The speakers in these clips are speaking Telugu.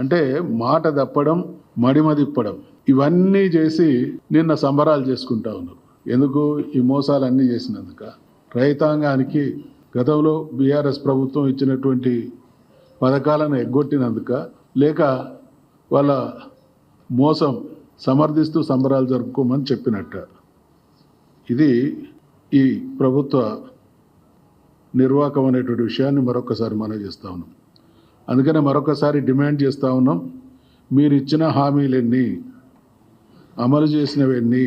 అంటే మాట తప్పడం మడిమ తిప్పడం ఇవన్నీ చేసి నిన్న సంబరాలు చేసుకుంటా ఉన్నారు. ఎందుకు? ఈ మోసాలన్నీ చేసినందుక. రైతాంగానికి గతంలో బీఆర్ఎస్ ప్రభుత్వం ఇచ్చినటువంటి పథకాలను ఎగ్గొట్టినందుక లేక వాళ్ళ మోసం సమర్థిస్తూ సంబరాలు జరుపుకోమని చెప్పినట్ట. ఇది ఈ ప్రభుత్వ నిర్వాహకం అనేటువంటి విషయాన్ని మరొకసారి మనం చేస్తా ఉన్నాం. అందుకనే మరొకసారి డిమాండ్ చేస్తూ ఉన్నాం మీరు ఇచ్చిన హామీలన్నీ అమలు చేసినవన్నీ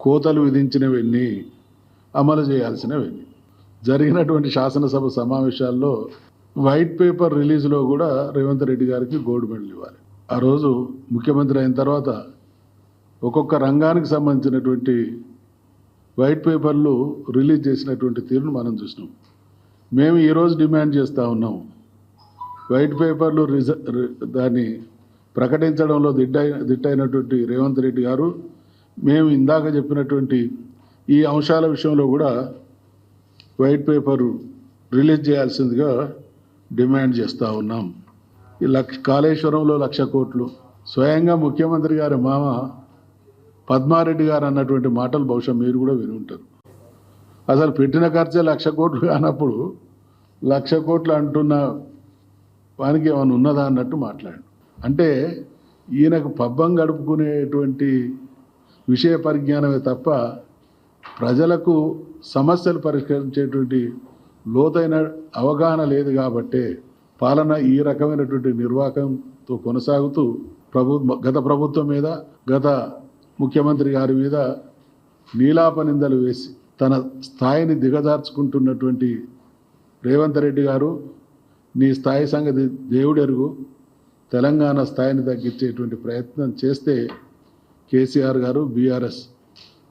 కోతలు విధించినవన్నీ అమలు చేయాల్సినవన్నీ. జరిగినటువంటి శాసనసభ సమావేశాల్లో వైట్ పేపర్ రిలీజ్లో కూడా రేవంత్ రెడ్డి గారికి గోల్డ్ మెడల్ ఇవ్వాలి. ఆ రోజు ముఖ్యమంత్రి అయిన తర్వాత ఒక్కొక్క రంగానికి సంబంధించినటువంటి వైట్ పేపర్లు రిలీజ్ చేసినటువంటి తీరును మనం చూసినాం. మేము ఈరోజు డిమాండ్ చేస్తూ ఉన్నాం వైట్ పేపర్లు రిజ దాన్ని ప్రకటించడంలో దిట్టైన దిట్టైనటువంటి రేవంత్ రెడ్డి గారు మేము ఇందాక చెప్పినటువంటి ఈ అంశాల విషయంలో కూడా వైట్ పేపర్ రిలీజ్ చేయాల్సిందిగా డిమాండ్ చేస్తూ ఉన్నాం. ఈ లక్ష కాళేశ్వరంలో లక్ష కోట్లు స్వయంగా ముఖ్యమంత్రి గారి మామ పద్మారెడ్డి గారు అన్నటువంటి మాటలు బహుశా మీరు కూడా విని ఉంటారు. అసలు పెట్టిన ఖర్చే లక్ష కోట్లు కానప్పుడు లక్ష కోట్లు అంటున్న వానికి ఏమైనా ఉన్నదా అన్నట్టు మాట్లాడు. అంటే ఈయనకు పబ్బం గడుపుకునేటువంటి విషయ పరిజ్ఞానమే తప్ప ప్రజలకు సమస్యలు పరిష్కరించేటువంటి లోతైన అవగాహన లేదు కాబట్టే పాలన ఈ రకమైనటువంటి నిర్వాహకంతో కొనసాగుతూ ప్రభు గత ప్రభుత్వం మీద గత ముఖ్యమంత్రి గారి మీద నీలాప నిందలు వేసి తన స్థాయిని దిగజార్చుకుంటున్నటువంటి రేవంత్ రెడ్డి గారు నీ స్థాయి సంగతి దేవుడెరుగు తెలంగాణ స్థాయిని తగ్గించేటువంటి ప్రయత్నం చేస్తే కేసీఆర్ గారు బీఆర్ఎస్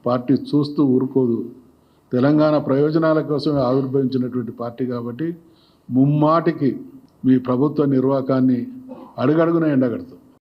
పార్టీ చూస్తూ ఊరుకోదు. తెలంగాణ ప్రయోజనాల కోసం ఆవిర్భవించినటువంటి పార్టీ కాబట్టి ముమ్మాటికి మీ ప్రభుత్వ నిర్వాహకాన్ని అడుగడుగున ఎండగడుతుంది